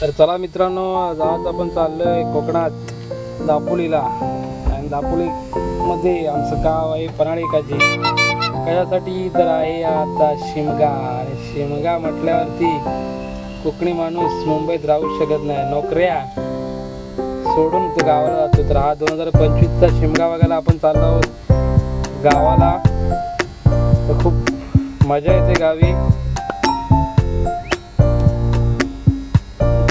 तर चला मित्रांनो आज आपण चाललोय कोकणात दापोलीला. आणि दापोलीमध्ये आमचं गाव आहे पन्हाळी कशासाठी तर आहे आता शिमगा. आणि शिमगा म्हटल्यावरती कोकणी माणूस मुंबईत राहू शकत नाही. नोकऱ्या सोडून तो गावाला जातो. तर हा दोन हजार पंचवीसचा शिमगा बघायला आपण चाललो आहोत. गावाला तर खूप मजा येते गावी.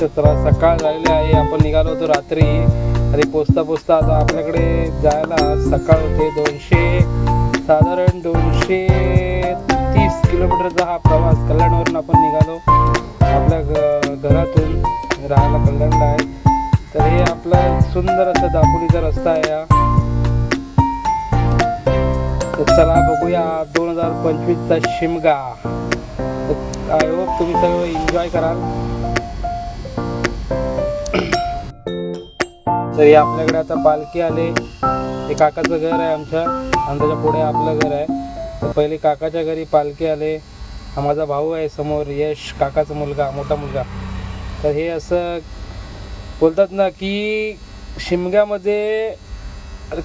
तर चला सकाळ झालेली आहे. आपण निघालो होतो रात्री. आणि पोचता पोचता आता आपल्याकडे जायला सकाळ होते दोनशे साधारण दोनशे तीस किलोमीटरचा हा प्रवास. कल्याणवरून आपण निघालो आपल्या घ घरातून. राहायला कल्याणला आहे. तर हे आपला सुंदर असा दापोलीचा रस्ता आहे हा. तर चला बघूया दोन हजार पंचवीसचा शिमगा. आय होप तुम्ही सगळं एन्जॉय कराल. तर हे आपल्याकडे आता पालखी आले. हे काकाचं घर आहे आमच्या. आणि त्याच्या पुढे आपलं घर आहे. तर पहिले काकाच्या घरी पालखी आले. हा माझा भाऊ आहे समोर यश काकाचा मुलगा मोठा मुलगा. तर हे असं बोलतात ना की शिमग्यामध्ये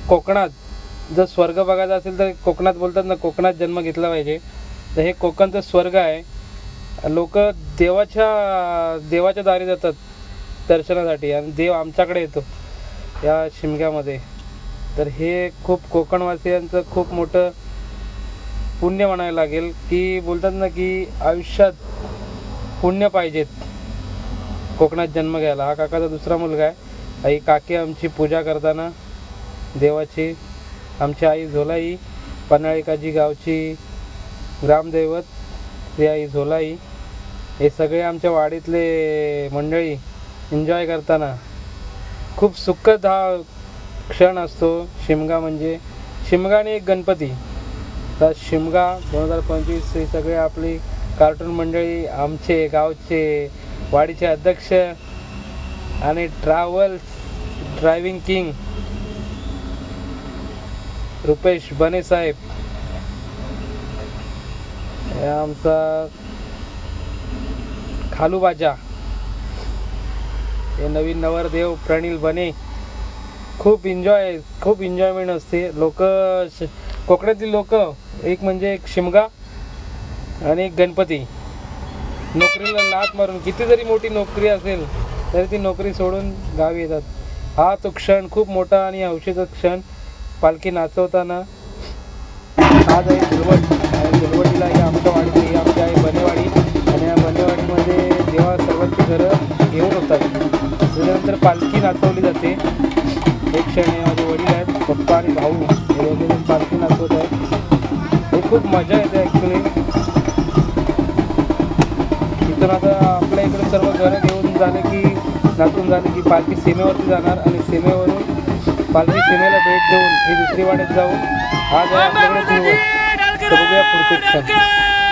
कोकणात जर स्वर्ग बघायचा असेल तर कोकणात बोलतात ना कोकणात जन्म घेतला पाहिजे. तर हे कोकणचं स्वर्ग आहे. लोक देवाच्या देवाच्या दारी जातात दर्शनासाठी आणि देव आमच्याकडे येतो. या शिमग्यामध्ये. तर हे खूप कोकणवासियांचं खूप मोठं पुण्य म्हणायला लागेल की बोलतात ना की आयुष्यात पुण्य पाहिजेत. कोकणात जन्म घ्यायला. हा काकाचा दुसरा मुलगा आहे. आई काकी आमची पूजा करताना देवाची आमची आई झोलाई पन्हाळिकाजी गावची ग्रामदैवत ती आई झोलाई. हे सगळे आमच्या वाडीतले मंडळी एन्जॉय करताना खूप सुखद हा क्षण असतो. शिमगा म्हणजे शिमगा आणि एक गणपती. तर शिमगा दोन हजार पंचवीस ही सगळे आपली कार्टून मंडळी आमचे गावचे वाडीचे अध्यक्ष आणि ट्रॅव्हल्स ड्रायव्हिंग किंग रुपेश बने साहेब. आमचा खालूबाजा. हे नवीन नवरदेव प्रणील बने. खूप एन्जॉय खूप एन्जॉयमेंट असते. लोक कोकणातील लोक एक म्हणजे एक शिमगा आणि एक गणपती. नोकरीला लात मारून किती जरी मोठी नोकरी असेल तरी ती नोकरी सोडून गावी येतात. हा तो क्षण खूप मोठा आणि हौशीचा क्षण. पालखी नाचवताना आज आहे दुर्वट दुर्वटीला ही आमच्या वाडी पालखी नाचवली जाते. एक क्षण हे माझे वडील आहेत पप्पा आणि भाऊ. हे दोघे जण पालखी नाचवत आहेत. हे खूप मजा येते ॲक्च्युली इथून आता आपल्या इकडे सर्व घरं घेऊन झाले की नाचून झाले की पालखी सीमेवरती जाणार आणि सीमेवरून पालखी सीमेला भेट देऊन ही दुसरी वाड्यात जाऊन आज आहे आपल्याकडे तर बघूया पुढचे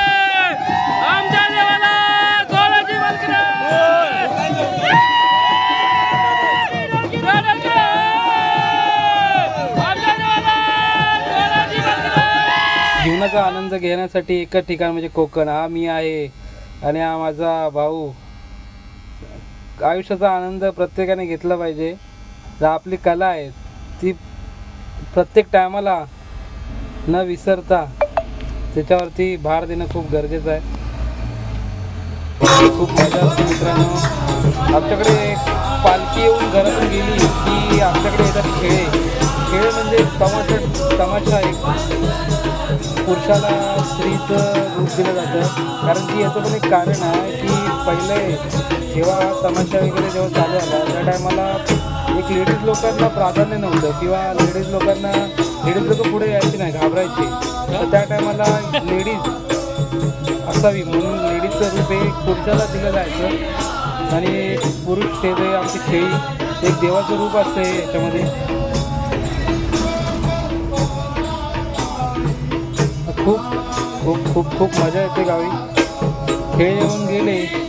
जीवनाचा आनंद घेण्यासाठी एकच ठिकाण म्हणजे कोकण. हा मी आहे आणि हा माझा भाऊ. आयुष्याचा आनंद प्रत्येकाने घेतला पाहिजे. आपली कला आहे ती प्रत्येक टायमाला न विसरता त्याच्यावरती भार देणं खूप गरजेचं आहे. खूप मजा असते मित्रांनो. आमच्याकडे पालखी येऊन घरातून गेली की आमच्याकडे येतात खेळे. खेळ म्हणजे तमाशा तमाशा एक पुरुषाला स्त्रीचं रूप दिलं जातं. कारण की याचं पण एक कारण आहे की पहिले जेव्हा तमाशा वगैरे जेव्हा चालू झाला त्या टायमाला एक लेडीज लोकांना प्राधान्य नव्हतं किंवा लेडीज लोकांना लेडीज लोक पुढे यायची नाही घाबरायची. तर त्या टायमाला लेडीज असावी म्हणून लेडीजचं रूप हे पुरुषाला दिलं जायचं. आणि पुरुष ते आमची खेळी एक देवाचं रूप असतं याच्यामध्ये. खूप खूप मजा येते गावी. खेळ येऊन गेले.